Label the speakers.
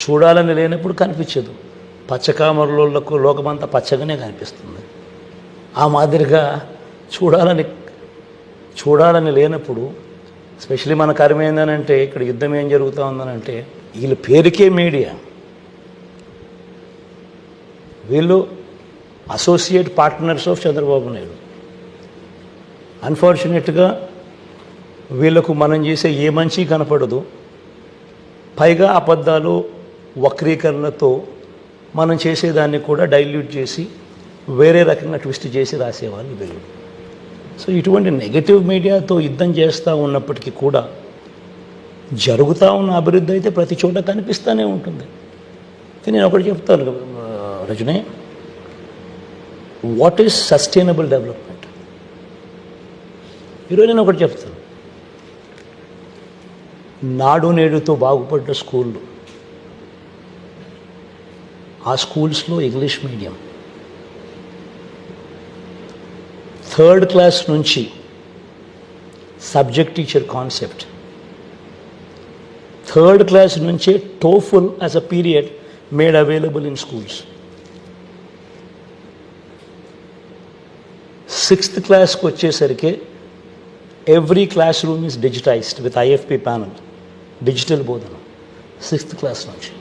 Speaker 1: చూడాలని లేనప్పుడు కనిపించదు. పచ్చకామరులకు లోకమంతా పచ్చగానే కనిపిస్తుంది. ఆ మాదిరిగా చూడాలని చూడాలని లేనప్పుడు స్పెషలీ మన కర్మ ఏందనంటే ఇక్కడ యుద్ధం ఏం జరుగుతూ ఉందనంటే వీళ్ళ పేరుకే మీడియా. వీళ్ళు associate partners of Chandrababu Naidu. అన్ఫార్చునేట్గా వీళ్ళకు మనం చేసే ఏ మంచి కనపడదు. పైగా అబద్ధాలు వక్రీకరణతో మనం చేసేదాన్ని కూడా డైల్యూట్ చేసి వేరే రకంగా ట్విస్ట్ చేసి రాసేవాళ్ళు వీళ్ళు. సో ఇటువంటి నెగటివ్ మీడియాతో యుద్ధం చేస్తూ ఉన్నప్పటికీ కూడా జరుగుతూ ఉన్న అభివృద్ధి అయితే ప్రతి చోట కనిపిస్తూనే ఉంటుంది. కానీ నేను ఒకటి చెప్తాను రజునే. వాట్ ఈస్ సస్టైనబుల్ డెవలప్మెంట్ ఈరోజు నేను ఒకటి చెప్తాను. నాడు నేడుతో బాగుపడ్డ స్కూళ్ళు ఆ స్కూల్స్లో ఇంగ్లీష్ మీడియం. థర్డ్ క్లాస్ నుంచి subject teacher concept. Third class నుంచే TOEFL as a period made available in schools sixth క్లాస్కి వచ్చేసరికి every classroom is digitized with IFP panel digital బోధన సిక్స్త్ క్లాస్ నుంచి.